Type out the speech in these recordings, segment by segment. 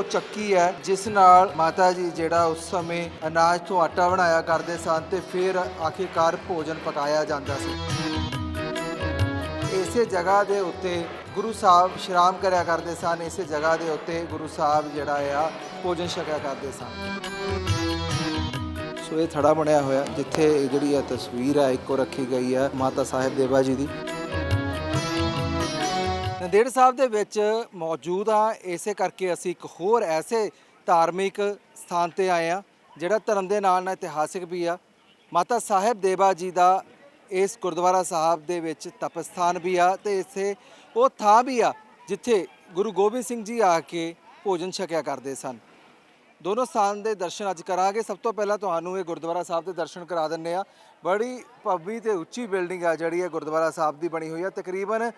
ਉਹ ਚੱਕੀ ਹੈ, ਜਿਸ ਨਾਲ ਮਾਤਾ ਜੀ ਜਿਹੜਾ ਉਸ ਸਮੇਂ ਅਨਾਜ ਤੋਂ ਆਟਾ ਬਣਾਇਆ ਕਰਦੇ ਸਨ ਤੇ ਫਿਰ ਆਖਿਰਕਾਰ ਭੋਜਨ ਪਕਾਇਆ ਜਾਂਦਾ ਸੀ। ਇਸੇ ਜਗ੍ਹਾ ਦੇ ਉੱਤੇ ਗੁਰੂ ਸਾਹਿਬ ਸ਼ਰਾਮ ਕਰਿਆ ਕਰਦੇ ਸਨ, ਇਸੇ ਜਗ੍ਹਾ ਦੇ ਉੱਤੇ ਗੁਰੂ ਸਾਹਿਬ ਜਿਹੜਾ ਆ, ਭੋਜਨ ਛਕਿਆ ਕਰਦੇ ਸਨ। ਸੋ ਇਹ ਥੜਾ ਬਣਿਆ ਹੋਇਆ, ਜਿੱਥੇ ਜਿਹੜੀ ਆ ਤਸਵੀਰ ਹੈ ਇੱਕੋ ਰੱਖੀ ਗਈ ਹੈ ਮਾਤਾ ਸਾਹਿਬ ਦੇਵਾ ਜੀ ਦੀ। ਨੰਦੇੜ ਸਾਹਿਬ ਦੇ ਵਿੱਚ ਮੌਜੂਦ ਆ। ਇਸੇ ਕਰਕੇ ਅਸੀਂ ਇੱਕ ਹੋਰ ਐਸੇ ਧਾਰਮਿਕ ਸਥਾਨ ਤੇ ਆਏ ਆ, ਜਿਹੜਾ ਧਰਮ ਦੇ ਨਾਲ ਨਾਲ ਇਤਿਹਾਸਿਕ ਵੀ ਆ। ਮਾਤਾ ਸਾਹਿਬ ਦੇਵਾ ਜੀ ਦਾ ਇਸ ਗੁਰਦੁਆਰਾ ਸਾਹਿਬ ਦੇ ਵਿੱਚ ਤਪਸਥਾਨ ਵੀ ਆ ਤੇ ਇਸੇ ਉਹ ਥਾਂ ਵੀ ਆ, ਜਿੱਥੇ ਗੁਰੂ ਗੋਬਿੰਦ ਸਿੰਘ ਜੀ ਆ ਕੇ ਭੋਜਨ ਛਕਿਆ ਕਰਦੇ ਸਨ। ਦੋਨੋਂ ਸਥਾਨ ਦੇ ਦਰਸ਼ਨ ਅੱਜ ਕਰਾਂਗੇ। ਸਭ ਤੋਂ ਪਹਿਲਾਂ ਤੁਹਾਨੂੰ ਇਹ ਗੁਰਦੁਆਰਾ ਸਾਹਿਬ ਦੇ ਦਰਸ਼ਨ ਕਰਾ ਦਿੰਨੇ ਆ। ਬੜੀ ਭਵੀ ਤੇ ਉੱਚੀ ਬਿਲਡਿੰਗ ਆ ਜਿਹੜੀ ਹੈ ਗੁਰਦੁਆਰਾ ਸਾਹਿਬ ਦੀ ਬਣੀ ਹੋਈ ਆ। ਤਕਰੀਬਨ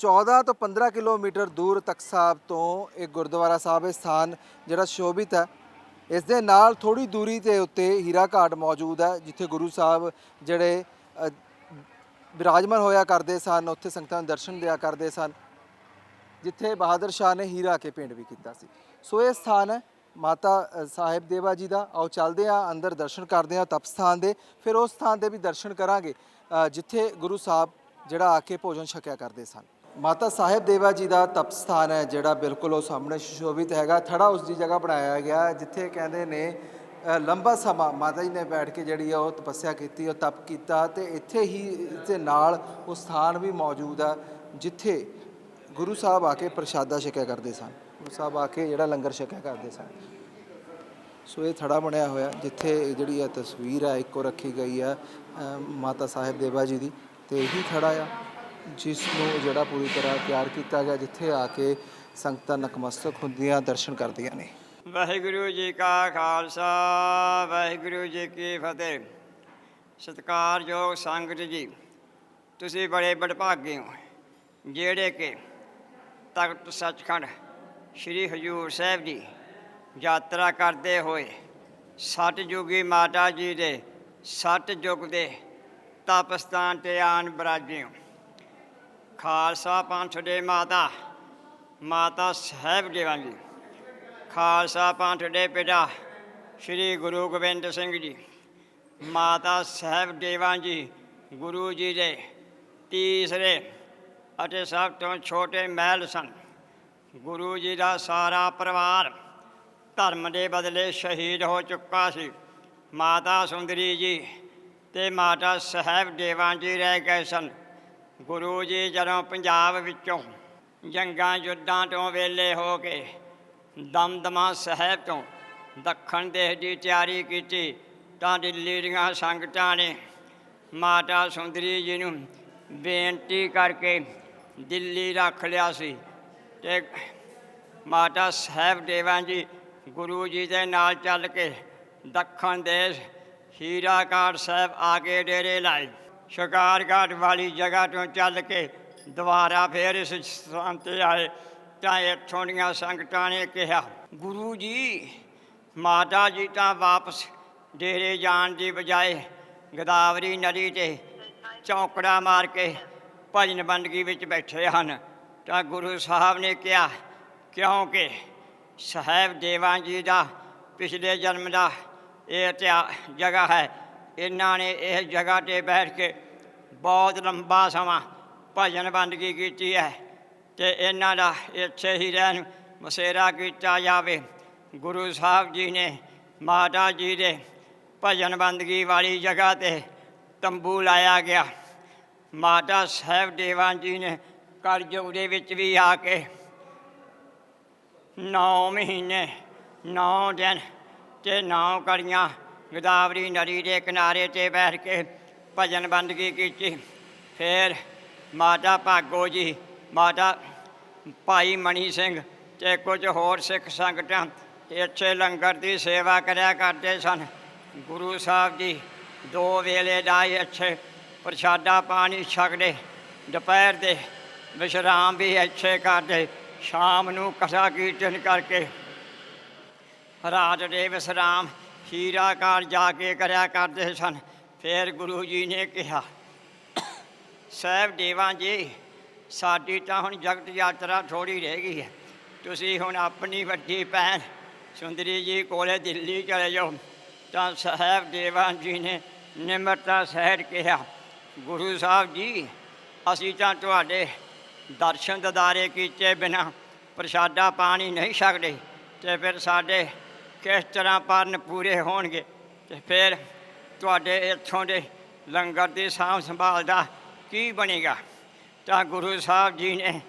14 ਤੋਂ 15 ਕਿਲੋਮੀਟਰ ਦੂਰ ਤੱਕ ਸਾਹਿਬ ਤੋਂ ਇਹ ਗੁਰਦੁਆਰਾ ਸਾਹਿਬ, ਇਹ ਸਥਾਨ ਜਿਹੜਾ ਸ਼ੋਭਿਤ ਹੈ, ਇਸ ਦੇ ਨਾਲ ਥੋੜੀ ਦੂਰੀ ਤੇ ਉੱਤੇ ਹੀਰਾ ਘਾਟ ਮੌਜੂਦ ਹੈ, ਜਿੱਥੇ ਗੁਰੂ ਸਾਹਿਬ ਜਿਹੜੇ ਵਿਰਾਜਮਾਨ ਹੋਇਆ ਕਰਦੇ ਸਨ, ਉੱਥੇ ਸੰਗਤਾਂ ਨੂੰ ਦਰਸ਼ਨ ਦਿਆ ਕਰਦੇ ਸਨ, ਜਿੱਥੇ ਬਹਾਦਰ ਸ਼ਾਹ ਨੇ ਹੀਰਾ ਕੇ ਪਿੰਡ ਵੀ ਕੀਤਾ ਸੀ। ਸੋ ਇਹ ਸਥਾਨ ਹੈ ਮਾਤਾ ਸਾਹਿਬ ਦੇਵਾ ਜੀ ਦਾ। ਆਓ ਚੱਲਦੇ ਆ ਅੰਦਰ ਦਰਸ਼ਨ ਕਰਦੇ ਆ ਤਪ ਸਥਾਨ ਦੇ, ਫਿਰ ਉਸ ਸਥਾਨ ਦੇ ਵੀ ਦਰਸ਼ਨ ਕਰਾਂਗੇ ਜਿੱਥੇ ਗੁਰੂ ਸਾਹਿਬ ਜਿਹੜਾ ਆ ਕੇ ਭੋਜਨ ਛਕਿਆ ਕਰਦੇ ਸਨ। ਮਾਤਾ ਸਾਹਿਬ ਦੇਵਾ ਜੀ ਦਾ ਤਪ ਸਥਾਨ ਹੈ, ਜਿਹੜਾ ਬਿਲਕੁਲ ਉਹ ਸਾਹਮਣੇ ਸੁਸ਼ੋਭਿਤ ਹੈਗਾ। ਥੜਾ ਉਸ ਦੀ ਜਗ੍ਹਾ ਬਣਾਇਆ ਗਿਆ ਜਿੱਥੇ ਕਹਿੰਦੇ ਨੇ ਲੰਬਾ ਸਮਾਂ ਮਾਤਾ ਜੀ ਨੇ ਬੈਠ ਕੇ ਜਿਹੜੀ ਆ ਉਹ ਤਪੱਸਿਆ ਕੀਤੀ, ਉਹ ਤਪ ਕੀਤਾ ਤੇ ਇੱਥੇ ਹੀ ਇਸ ਦੇ ਨਾਲ ਉਹ ਸਥਾਨ ਵੀ ਮੌਜੂਦ ਆ, ਜਿੱਥੇ ਗੁਰੂ ਸਾਹਿਬ ਆ ਕੇ ਪ੍ਰਸ਼ਾਦਾ ਛਕਿਆ ਕਰਦੇ ਸਨ। ਗੁਰੂ ਸਾਹਿਬ ਆ ਕੇ ਜਿਹੜਾ ਲੰਗਰ ਛਕਿਆ ਕਰਦੇ ਸਨ। ਸੋ ਇਹ ਥੜਾ ਬਣਿਆ ਹੋਇਆ, ਜਿੱਥੇ ਇਹ ਜਿਹੜੀ ਆ ਤਸਵੀਰ ਹੈ ਇੱਕੋ ਰੱਖੀ ਗਈ ਆ ਮਾਤਾ ਸਾਹਿਬ ਦੇਵਾ ਜੀ ਦੀ, ਤੇ ਇਹੀ ਥੜਾ ਆ। ਜਿਸ ਨੂੰ ਜਿਹੜਾ ਪੂਰੀ ਤਰ੍ਹਾਂ ਤਿਆਰ ਕੀਤਾ ਗਿਆ, ਜਿੱਥੇ ਆ ਕੇ ਸੰਗਤਾਂ ਨਕਮਸਤਕ ਹੁੰਦੀਆਂ, ਦਰਸ਼ਨ ਕਰਦੀਆਂ ਨੇ। ਵਾਹਿਗੁਰੂ ਜੀ ਕਾ ਖਾਲਸਾ, ਵਾਹਿਗੁਰੂ ਜੀ ਕੀ ਫਤਿਹ। ਸਤਿਕਾਰਯੋਗ ਸੰਗਤ ਜੀ, ਤੁਸੀਂ ਬੜੇ ਬੜਭਾਗੇ ਹੋ, ਜਿਹੜੇ ਕਿ ਤਖਤ ਸੱਚਖੰਡ ਸ੍ਰੀ ਹਜੂਰ ਸਾਹਿਬ ਦੀ ਯਾਤਰਾ ਕਰਦੇ ਹੋਏ ਸੱਤ ਜੁਗੀ ਮਾਤਾ ਜੀ ਦੇ ਸੱਤ ਯੁਗ ਦੇ ਤਪਸਥਾਨ ਤੇ ਆਣ ਬਰਾਜੇ ਹੋ। ਖਾਲਸਾ ਪੰਥ ਦੇ ਮਾਤਾ ਮਾਤਾ ਸਾਹਿਬ ਦੇਵਾਂ ਜੀ। ਖਾਲਸਾ ਪੰਥ ਦੇ ਪਿਤਾ ਸ੍ਰੀ ਗੁਰੂ ਗੋਬਿੰਦ ਸਿੰਘ ਜੀ, ਮਾਤਾ ਸਾਹਿਬ ਦੇਵਾਂ ਜੀ, ਗੁਰੂ ਜੀ ਦੇ ਤੀਸਰੇ ਅਤੇ ਸਭ ਤੋਂ ਛੋਟੇ ਮਹਿਲ ਸਨ। ਗੁਰੂ ਜੀ ਦਾ ਸਾਰਾ ਪਰਿਵਾਰ ਧਰਮ ਦੇ ਬਦਲੇ ਸ਼ਹੀਦ ਹੋ ਚੁੱਕਾ ਸੀ। ਮਾਤਾ ਸੁੰਦਰੀ ਜੀ ਤੇ ਮਾਤਾ ਸਾਹਿਬ ਦੇਵਾਂ ਜੀ ਰਹਿ ਗਏ ਸਨ। ਗੁਰੂ ਜੀ ਜਦੋਂ ਪੰਜਾਬ ਵਿੱਚੋਂ ਜੰਗਾਂ ਯੁੱਧਾਂ ਤੋਂ ਵੇਲੇ ਹੋ ਕੇ ਦਮਦਮਾ ਸਾਹਿਬ ਤੋਂ ਦੱਖਣ ਦੇਸ਼ ਦੀ ਤਿਆਰੀ ਕੀਤੀ ਤਾਂ ਦਿੱਲੀ ਦੀਆਂ ਸੰਗਤਾਂ ਨੇ ਮਾਤਾ ਸੁੰਦਰੀ ਜੀ ਨੂੰ ਬੇਨਤੀ ਕਰਕੇ ਦਿੱਲੀ ਰੱਖ ਲਿਆ ਸੀ ਤੇ ਮਾਤਾ ਸਾਹਿਬ ਦੇਵਾਂ ਜੀ ਗੁਰੂ ਜੀ ਦੇ ਨਾਲ ਚੱਲ ਕੇ ਦੱਖਣ ਦੇਸ਼ ਹੀਰਾਕਾਟ ਸਾਹਿਬ ਆ ਕੇ ਡੇਰੇ ਲਾਏ। ਸ਼ਿਕਾਰ ਘਾਟ ਵਾਲੀ ਜਗ੍ਹਾ ਤੋਂ ਚੱਲ ਕੇ ਦੁਬਾਰਾ ਫੇਰ ਇਸ ਸਥਾਨ ਤੇ ਆਏ। ਤਾਂ ਇੱਥੋਂ ਦੀਆਂ ਸੰਗਤਾਂ ਨੇ ਕਿਹਾ, ਗੁਰੂ ਜੀ, ਮਾਤਾ ਜੀ ਤਾਂ ਵਾਪਸ ਡੇਰੇ ਜਾਣ ਦੀ ਬਜਾਏ ਗਦਾਵਰੀ ਨਦੀ ਤੇ ਚੌਕੜਾ ਮਾਰ ਕੇ ਭਜਨ ਬੰਦਗੀ ਵਿੱਚ ਬੈਠੇ ਹਨ। ਤਾਂ ਗੁਰੂ ਸਾਹਿਬ ਨੇ ਕਿਹਾ, ਕਿਉਂਕਿ ਸਾਹਿਬ ਦੇਵਾਂ ਜੀ ਦਾ ਪਿਛਲੇ ਜਨਮ ਦਾ ਇਹ ਇਤਿਹਾ, ਜਗ੍ਹਾ ਹੈ ਇਹਨਾਂ ਨੇ ਇਹ ਜਗ੍ਹਾ ਤੇ ਬੈਠ ਕੇ ਬਹੁਤ ਲੰਬਾ ਸਮਾਂ ਭਜਨ ਬੰਦਗੀ ਕੀਤੀ ਹੈ ਤੇ ਇਹਨਾਂ ਦਾ ਇੱਥੇ ਹੀ ਰਹਿਣ ਮਸੇਰਾ ਕੀਤਾ ਜਾਵੇ। ਗੁਰੂ ਸਾਹਿਬ ਜੀ ਨੇ ਮਾਤਾ ਜੀ ਦੇ ਭਜਨ ਬੰਦਗੀ ਵਾਲੀ ਜਗ੍ਹਾ ਤੇ ਤੰਬੂ ਲਾਇਆ ਗਿਆ। ਮਾਤਾ ਸਾਹਿਬ ਦੇਵਾਂ ਜੀ ਨੇ ਕਰਜੋਗ ਦੇ ਵਿੱਚ ਵੀ ਆ ਕੇ 9 ਮਹੀਨੇ 9 ਦਿਨ ਤੇ 9 ਕੜੀਆਂ ਗੋਦਾਵਰੀ ਨਦੀ ਦੇ ਕਿਨਾਰੇ ਤੇ ਬੈਠ ਕੇ ਭਜਨ ਬੰਦਗੀ ਕੀਤੀ। ਫਿਰ ਮਾਤਾ ਭਾਗੋ ਜੀ, ਮਾਤਾ ਭਾਈ ਮਣੀ ਸਿੰਘ ਤੇ ਕੁਝ ਹੋਰ ਸਿੱਖ ਸੰਗਤਾਂ ਇੱਥੇ ਲੰਗਰ ਦੀ ਸੇਵਾ ਕਰਿਆ ਕਰਦੇ ਸਨ। ਗੁਰੂ ਸਾਹਿਬ ਜੀ ਦੋ ਵੇਲੇ ਦਾ ਇੱਥੇ ਪ੍ਰਸ਼ਾਦਾ ਪਾਣੀ ਛਕਦੇ। ਦੁਪਹਿਰ ਦੇ ਵਿਸ਼ਰਾਮ ਵੀ ਇੱਥੇ ਕਰਦੇ, ਸ਼ਾਮ ਨੂੰ ਕਥਾ ਕੀਰਤਨ ਕਰਕੇ। ਰਾਤ ਦੇ ਵਿਸਰਾਮ ਹੀਰਾਕਾਰ ਜਾ ਕੇ ਕਰਿਆ ਕਰਦੇ ਸਨ। ਫਿਰ ਗੁਰੂ ਜੀ ਨੇ ਕਿਹਾ, ਸਾਹਿਬ ਦੇਵਾਂ ਜੀ, ਸਾਡੀ ਤਾਂ ਹੁਣ ਜਗਤ ਯਾਤਰਾ ਥੋੜੀ ਰਹਿ ਗਈ ਹੈ। ਤੁਸੀਂ ਹੁਣ ਆਪਣੀ ਵੱਡੀ ਭੈਣ ਸੁੰਦਰੀ ਜੀ ਕੋਲੇ ਦਿੱਲੀ ਚਲੇ ਜਾਓ। ਤਾਂ ਸਾਹਿਬ ਦੇਵਾਨ ਜੀ ਨੇ ਨਿਮਰਤਾ ਸਹਿਤ ਕਿਹਾ, ਗੁਰੂ ਸਾਹਿਬ ਜੀ, ਅਸੀਂ ਤਾਂ ਤੁਹਾਡੇ ਦਰਸ਼ਨ ਦਦਾਰੇ ਕੀਤੇ ਬਿਨਾ ਪ੍ਰਸ਼ਾਦਾ ਪਾਣੀ ਨਹੀਂ ਛਕਦੇ। ਤੇ ਫਿਰ ਸਾਡੇ ਕਿਸ ਤਰ੍ਹਾਂ ਪਰਨ ਪੂਰੇ ਹੋਣਗੇ ਤੇ ਫਿਰ ਤੁਹਾਡੇ ਇੱਥੋਂ ਦੇ ਲੰਗਰ ਦੀ ਸਾਂਭ ਸੰਭਾਲ ਦਾ ਕੀ ਬਣੇਗਾ? ਤਾਂ ਗੁਰੂ ਸਾਹਿਬ ਜੀ ਨੇ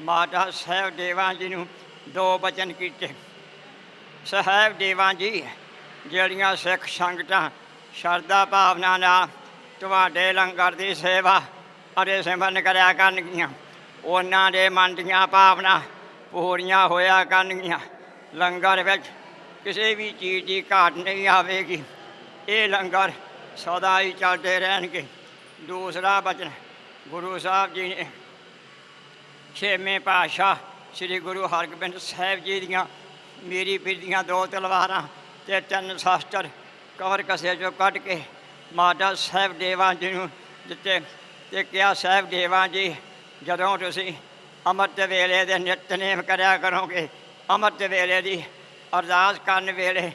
ਮਾਤਾ ਸਾਹਿਬ ਦੇਵਾਂ ਜੀ ਨੂੰ ਦੋ ਬਚਨ ਕੀਤੇ। ਸਾਹਿਬ ਦੇਵਾਂ ਜੀ, ਜਿਹੜੀਆਂ ਸਿੱਖ ਸੰਗਤਾਂ ਸ਼ਰਧਾ ਭਾਵਨਾ ਨਾਲ ਤੁਹਾਡੇ ਲੰਗਰ ਦੀ ਸੇਵਾ ਅਤੇ ਸਿਮਰਨ ਕਰਿਆ ਕਰਨਗੀਆਂ, ਉਹਨਾਂ ਦੇ ਮਨ ਦੀਆਂ ਭਾਵਨਾ ਪੂਰੀਆਂ ਹੋਇਆ ਕਰਨਗੀਆਂ। ਲੰਗਰ ਵਿੱਚ ਕਿਸੇ ਵੀ ਚੀਜ਼ ਦੀ ਘਾਟ ਨਹੀਂ ਆਵੇਗੀ। ਇਹ ਲੰਗਰ ਸਦਾ ਹੀ ਚੱਲਦੇ ਰਹਿਣਗੇ। ਦੂਸਰਾ ਬਚਨ, ਗੁਰੂ ਸਾਹਿਬ ਜੀ ਨੇ ਛੇਵੇਂ ਪਾਤਸ਼ਾਹ ਸ੍ਰੀ ਗੁਰੂ ਹਰਗੋਬਿੰਦ ਸਾਹਿਬ ਜੀ ਦੀਆਂ ਮੇਰੀ ਪੀਰ ਦੀਆਂ ਦੋ ਤਲਵਾਰਾਂ ਤੇ ਤਿੰਨ ਸ਼ਾਸਤਰ ਕਵਰ ਕਸੇ ਚੋਂ ਕੱਢ ਕੇ ਮਾਤਾ ਸਾਹਿਬ ਦੇਵਾਂ ਜੀ ਨੂੰ ਦਿੱਤੇ ਤੇ ਕਿਹਾ, ਸਾਹਿਬ ਦੇਵਾਂ ਜੀ, ਜਦੋਂ ਤੁਸੀਂ ਅੰਮ੍ਰਿਤ ਵੇਲੇ ਦੇ ਨਿਤਨੇਮ ਕਰਿਆ ਕਰੋਗੇ, ਅੰਮ੍ਰਿਤ ਵੇਲੇ ਦੀ ਅਰਦਾਸ ਕਰਨ ਵੇਲੇ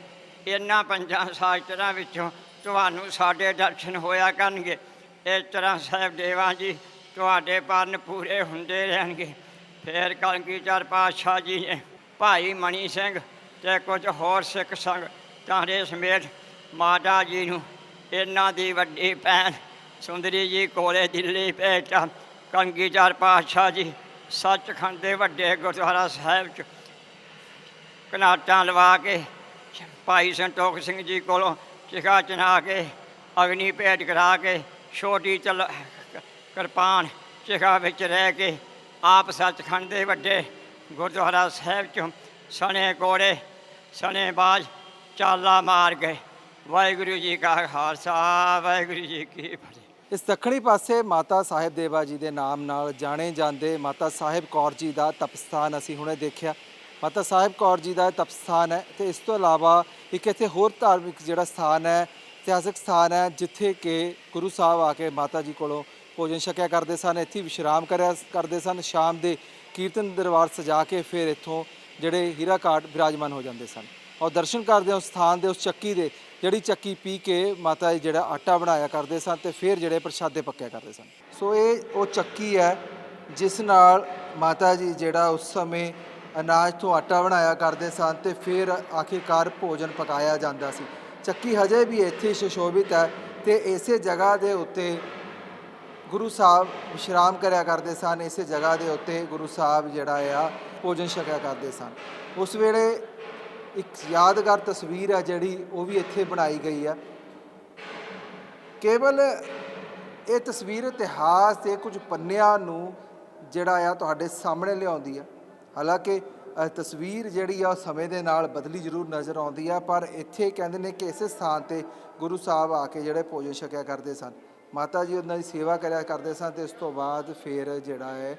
ਇਹਨਾਂ ਪੰਜਾਂ ਸ਼ਾਸਤਰਾਂ ਵਿੱਚੋਂ ਤੁਹਾਨੂੰ ਸਾਡੇ ਦਰਸ਼ਨ ਹੋਇਆ ਕਰਨਗੇ। ਇਸ ਤਰ੍ਹਾਂ ਸਾਹਿਬਦੇਵਾਂ ਜੀ, ਤੁਹਾਡੇ ਪਰਨ ਪੂਰੇ ਹੁੰਦੇ ਰਹਿਣਗੇ। ਫੇਰ ਕਲਗੀਧਰ ਪਾਤਸ਼ਾਹ ਜੀ ਨੇ ਭਾਈ ਮਣੀ ਸਿੰਘ ਤੇ ਕੁਝ ਹੋਰ ਸਿੱਖ ਸੰਗ ਤਾਰੇ ਸਮੇਤ ਮਾਤਾ ਜੀ ਨੂੰ ਇਹਨਾਂ ਦੀ ਵੱਡੀ ਭੈਣ ਸੁੰਦਰੀ ਜੀ ਕੋਲੇ ਦਿੱਲੀ ਭੇਜਤਾ ਕਲਗੀਧਰ ਪਾਤਸ਼ਾਹ ਜੀ ਸੱਚਖੰਡ ਦੇ ਵੱਡੇ ਗੁਰਦੁਆਰਾ ਸਾਹਿਬ ਚ ਕਨਾਟਾਂ ਲਵਾ ਕੇ, ਭਾਈ ਸੰਤੋਖ ਸਿੰਘ ਜੀ ਕੋਲੋਂ ਚਿਖਾ ਚਨਾ ਕੇ, ਅਗਨੀ ਭੇਟ ਕਰਾ ਕੇ, ਛੋਟੀ ਚਲ, ਕਿਰਪਾਨ ਚਿਖਾ ਵਿੱਚ ਰਹਿ ਕੇ, ਆਪ ਸੱਚਖੰਡ ਦੇ ਵੱਡੇ ਗੁਰਦੁਆਰਾ ਸਾਹਿਬ ਚੋਂ ਸਣੇ ਕੋੜੇ, ਸਣੇ ਬਾਜ ਚਾਲਾ ਮਾਰ ਗਏ ਵਾਹਿਗੁਰੂ ਜੀ ਕਾ ਖਾਲਸਾ, ਵਾਹਿਗੁਰੂ ਜੀ ਕੀ ਫਤਿਹ। ਇਸ ਦੱਖਣੀ ਪਾਸੇ ਮਾਤਾ ਸਾਹਿਬ ਦੇਵਾ ਜੀ ਦੇ ਨਾਮ ਨਾਲ ਜਾਣੇ ਜਾਂਦੇ ਮਾਤਾ ਸਾਹਿਬ ਕੌਰ ਜੀ ਦਾ ਤਪਸਥਾਨ ਅਸੀਂ ਹੁਣੇ ਦੇਖਿਆ। ਮਾਤਾ ਸਾਹਿਬ ਕੌਰ ਜੀ ਦਾ ਤਪਸਥਾਨ ਹੈ ਤੇ ਇਸ ਤੋਂ ਇਲਾਵਾ ਇੱਕ ਇੱਥੇ ਹੋਰ ਧਾਰਮਿਕ ਜਿਹੜਾ ਸਥਾਨ ਹੈ, ਇਤਿਹਾਸਕ ਸਥਾਨ ਹੈ, ਜਿੱਥੇ ਕਿ ਗੁਰੂ ਸਾਹਿਬ ਆ ਕੇ ਮਾਤਾ ਜੀ ਕੋਲੋਂ ਭੋਜਨ ਛਕਿਆ ਕਰਦੇ ਸਨ, ਇੱਥੇ ਵਿਸ਼ਰਾਮ ਕਰਿਆ ਕਰਦੇ ਸਨ, ਸ਼ਾਮ ਦੇ ਕੀਰਤਨ ਦਰਬਾਰ ਸਜਾ ਕੇ ਫਿਰ ਇੱਥੋਂ ਜਿਹੜੇ ਹੀਰਾ ਕਾਟ ਵਿਰਾਜਮਾਨ ਹੋ ਜਾਂਦੇ ਸਨ। ਔਰ ਦਰਸ਼ਨ ਕਰਦੇ ਉਸ ਸਥਾਨ ਦੇ, ਉਸ ਚੱਕੀ ਦੇ, ਜਿਹੜੀ ਚੱਕੀ ਪੀ ਕੇ ਮਾਤਾ ਜੀ ਜਿਹੜਾ ਆਟਾ ਬਣਾਇਆ ਕਰਦੇ ਸਨ ਤੇ ਫਿਰ ਜਿਹੜੇ ਪ੍ਰਸ਼ਾਦੇ ਪੱਕਿਆ ਕਰਦੇ ਸਨ। ਸੋ ਇਹ ਉਹ ਚੱਕੀ ਹੈ, ਜਿਸ ਨਾਲ ਮਾਤਾ ਜੀ ਜਿਹੜਾ ਉਸ ਸਮੇਂ ਅਨਾਜ ਤੋਂ ਆਟਾ ਬਣਾਇਆ ਕਰਦੇ ਸਨ ਤੇ ਫਿਰ ਆਖਿਰਕਾਰ ਭੋਜਨ ਪਕਾਇਆ ਜਾਂਦਾ ਸੀ। ਚੱਕੀ ਹਜੇ ਵੀ ਇੱਥੇ ਸੁਸ਼ੋਭਿਤ ਹੈ ਤੇ ਇਸੇ ਜਗ੍ਹਾ ਦੇ ਉੱਤੇ ਗੁਰੂ ਸਾਹਿਬ ਵਿਸ਼ਰਾਮ ਕਰਿਆ ਕਰਦੇ ਸਨ। ਇਸੇ ਜਗ੍ਹਾ ਦੇ ਉੱਤੇ ਗੁਰੂ ਸਾਹਿਬ ਜਿਹੜਾ ਆ, ਭੋਜਨ ਛਕਿਆ ਕਰਦੇ ਸਨ। ਉਸ ਵੇਲੇ ਇੱਕ ਯਾਦਗਾਰ ਤਸਵੀਰ ਹੈ ਜਿਹੜੀ ਉਹ ਵੀ ਇੱਥੇ ਬਣਾਈ ਗਈ ਆ ਕੇਵਲ ਇਹ ਤਸਵੀਰ ਇਤਿਹਾਸ ਦੇ ਕੁਝ ਪੰਨਿਆਂ ਨੂੰ ਜਿਹੜਾ ਆ ਤੁਹਾਡੇ ਸਾਹਮਣੇ ਲਿਆਉਂਦੀ ਆ ਹਾਲਾਂਕਿ ਤਸਵੀਰ ਜਿਹੜੀ ਆ, ਉਹ ਸਮੇਂ ਦੇ ਨਾਲ ਬਦਲੀ ਜ਼ਰੂਰ ਨਜ਼ਰ ਆਉਂਦੀ ਆ, ਪਰ ਇੱਥੇ ਕਹਿੰਦੇ ਨੇ ਕਿ ਇਸੇ ਸਥਾਨ ਤੇ ਗੁਰੂ ਸਾਹਿਬ ਆ ਕੇ ਜਿਹੜੇ ਭੋਜਨ ਛਕਿਆ ਕਰਦੇ ਸਨ। ਮਾਤਾ ਜੀ ਉਹਨਾਂ ਦੀ ਸੇਵਾ ਕਰਿਆ ਕਰਦੇ ਸਨ ਤੇ ਇਸ ਤੋਂ ਬਾਅਦ ਫਿਰ ਜਿਹੜਾ ਹੈ,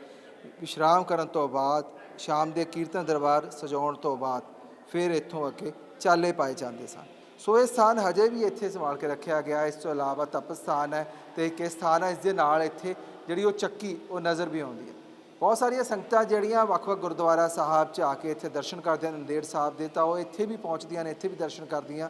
ਵਿਸ਼ਰਾਮ ਕਰਨ ਤੋਂ ਬਾਅਦ, ਸ਼ਾਮ ਦੇ ਕੀਰਤਨ ਦਰਬਾਰ ਸਜਾਉਣ ਤੋਂ ਬਾਅਦ ਫਿਰ ਇੱਥੋਂ ਅੱਗੇ ਚਾਲੇ ਪਾਏ ਜਾਂਦੇ ਸਨ। ਸੋ ਇਹ ਸਥਾਨ ਹਜੇ ਵੀ ਇੱਥੇ ਸੰਭਾਲ ਕੇ ਰੱਖਿਆ ਗਿਆ। ਇਸ ਤੋਂ ਇਲਾਵਾ ਤਪ ਸਥਾਨ ਹੈ ਤੇ ਇੱਕ ਇਹ ਸਥਾਨ ਹੈ, ਇਸ ਦੇ ਨਾਲ ਇੱਥੇ ਜਿਹੜੀ ਉਹ ਚੱਕੀ, ਉਹ ਨਜ਼ਰ ਵੀ ਆਉਂਦੀ ਹੈ। ਬਹੁਤ ਸਾਰੀਆਂ ਸੰਗਤਾਂ ਜਿਹੜੀਆਂ ਵੱਖ-ਵੱਖ ਗੁਰਦੁਆਰਾ ਸਾਹਿਬ 'ਚ ਆ ਕੇ ਇੱਥੇ ਦਰਸ਼ਨ ਕਰਦੀਆਂ ਨੇ, ਨੰਦੇੜ ਸਾਹਿਬ ਦੇ, ਤਾਂ ਉਹ ਇੱਥੇ ਵੀ ਪਹੁੰਚਦੀਆਂ ਨੇ, ਇੱਥੇ ਵੀ ਦਰਸ਼ਨ ਕਰਦੀਆਂ।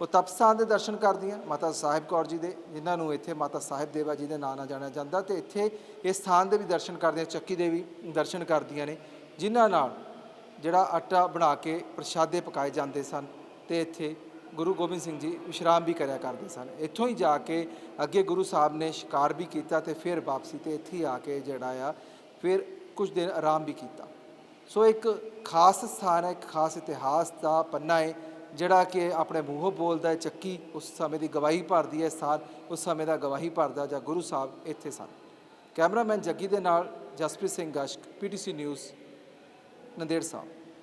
ਉਹ ਤਪ ਸਥਾਨ ਦੇ ਦਰਸ਼ਨ ਕਰਦੀਆਂ, ਮਾਤਾ ਸਾਹਿਬ ਕੌਰ ਜੀ ਦੇ, ਜਿਨ੍ਹਾਂ ਨੂੰ ਇੱਥੇ ਮਾਤਾ ਸਾਹਿਬ ਦੇਵਾ ਜੀ ਦੇ ਨਾਂ ਨਾਲ ਜਾਣਿਆ ਜਾਂਦਾ ਤੇ ਇੱਥੇ ਇਸ ਸਥਾਨ ਦੇ ਵੀ ਦਰਸ਼ਨ ਕਰਦੀਆਂ, ਚੱਕੀ ਦੇ ਵੀ ਦਰਸ਼ਨ ਕਰਦੀਆਂ ਨੇ, ਜਿਨ੍ਹਾਂ ਨਾਲ ਜਿਹੜਾ ਆਟਾ ਬਣਾ ਕੇ ਪ੍ਰਸ਼ਾਦੇ ਪਕਾਏ ਜਾਂਦੇ ਸਨ ਤੇ ਇੱਥੇ ਗੁਰੂ ਗੋਬਿੰਦ ਸਿੰਘ ਜੀ ਵਿਸ਼ਰਾਮ ਵੀ ਕਰਿਆ ਕਰਦੇ ਸਨ। ਇੱਥੋਂ ਹੀ ਜਾ ਕੇ ਅੱਗੇ ਗੁਰੂ ਸਾਹਿਬ ਨੇ ਸ਼ਿਕਾਰ ਵੀ ਕੀਤਾ ਤੇ ਫਿਰ ਵਾਪਸੀ ਤੇ ਇੱਥੇ ਹੀ ਆ ਕੇ ਜਿਹੜਾ ਆ ਫਿਰ ਕੁਝ ਦਿਨ ਆਰਾਮ ਵੀ ਕੀਤਾ। ਸੋ ਇੱਕ ਖਾਸ ਸਥਾਨ ਹੈ, ਇੱਕ ਖਾਸ ਇਤਿਹਾਸ ਦਾ ਪੰਨਾ ਹੈ, ਜਿਹੜਾ ਕਿ ਆਪਣੇ ਮੂੰਹੋਂ ਬੋਲਦਾ ਹੈ, ਚੱਕੀ ਉਸ ਸਮੇਂ ਦੀ ਗਵਾਹੀ ਭਰਦੀ ਹੈ ਸਥਾਨ, ਉਸ ਸਮੇਂ ਦਾ ਗਵਾਹੀ ਭਰਦਾ ਜਾਂ ਗੁਰੂ ਸਾਹਿਬ ਇੱਥੇ ਸਨ। ਕੈਮਰਾਮੈਨ ਜੱਗੀ ਦੇ ਨਾਲ ਜਸਪ੍ਰੀਤ ਸਿੰਘ ਗਸ਼ਕ ਪੀਟੀਸੀ ਨਿਊਜ਼, ਨੰਦੇੜ ਸਾਹਿਬ।